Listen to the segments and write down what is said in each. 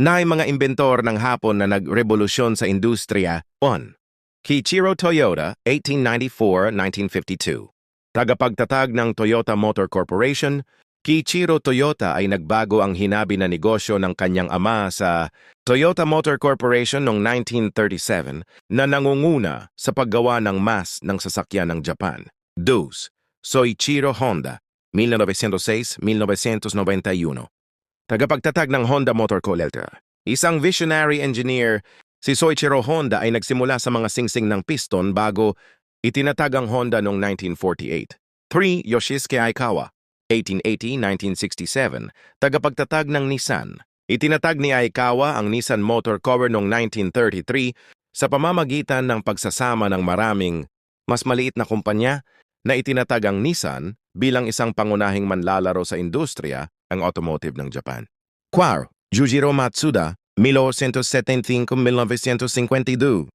Naay mga inventor ng Hapon na nagrevolusyon sa industriya. 1. Kiichiro Toyota, 1894-1952. Tagapagtatag ng Toyota Motor Corporation, Kiichiro Toyota ay nagbago ang hinabi na negosyo ng kanyang ama sa Toyota Motor Corporation noong 1937 na nangunguna sa paggawa ng mass ng sasakyan ng Japan. 2. Soichiro Honda, 1906-1991 tagapagtatag ng Honda Motor Co. Ltd. Isang visionary engineer, si Soichiro Honda ay nagsimula sa mga singsing ng piston bago itinatag ang Honda noong 1948. 3. Yoshisuke Aikawa, 1880-1967, tagapagtatag ng Nissan. Itinatag ni Aikawa ang Nissan Motor Cover noong 1933 sa pamamagitan ng pagsasama ng maraming mas maliit na kumpanya na itinatag ang Nissan bilang isang pangunahing manlalaro sa industriya ang automotive ng Japan. 4. Jujiro Matsuda, 1875-1952.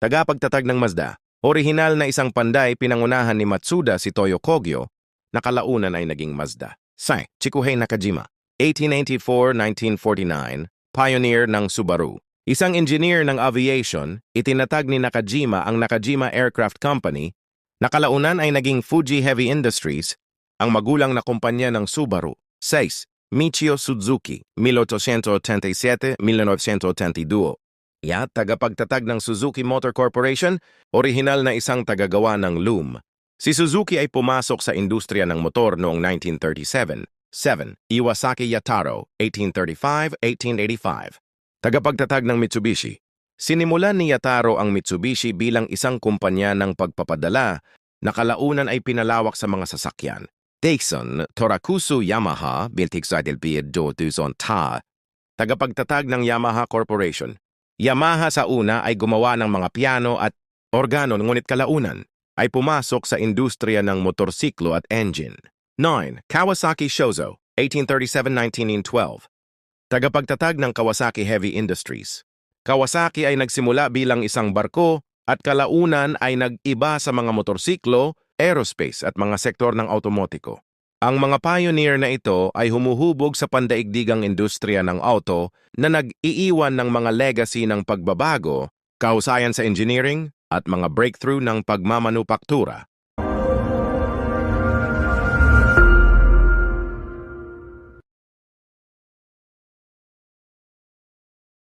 Tagapagtatag ng Mazda. Orihinal na isang panday pinangunahan ni Matsuda si Toyo Kogyo, na kalaunan ay naging Mazda. 5. Chikuhei Nakajima, 1884-1949, pioneer ng Subaru. Isang engineer ng aviation, itinatag ni Nakajima ang Nakajima Aircraft Company, na kalaunan ay naging Fuji Heavy Industries, ang magulang na kumpanya ng Subaru. 6. Michio Suzuki, 1887-1982. Ya, tagapagtatag ng Suzuki Motor Corporation, orihinal na isang tagagawa ng loom. Si Suzuki ay pumasok sa industriya ng motor noong 1937. 7. Iwasaki Yataro, 1835-1885. Tagapagtatag ng Mitsubishi. Sinimulan ni Yataro ang Mitsubishi bilang isang kumpanya ng pagpapadala na kalaunan ay pinalawak sa mga sasakyan. Dixon, Torakusu Yamaha, Biltigsadilbid do Duzon Ta, tagapagtatag ng Yamaha Corporation. Yamaha sa una ay gumawa ng mga piano at organo ngunit kalaunan ay pumasok sa industriya ng motorsiklo at engine. 9. Kawasaki Shozo, 1837-1912. Tagapagtatag ng Kawasaki Heavy Industries. Kawasaki ay nagsimula bilang isang barko at kalaunan ay nag-iba sa mga motorsiklo, aerospace at mga sektor ng automotiko. Ang mga pioneer na ito ay humuhubog sa pandaigdigang industriya ng auto na nag-iiwan ng mga legacy ng pagbabago, kahusayan sa engineering at mga breakthrough ng pagmamanupaktura.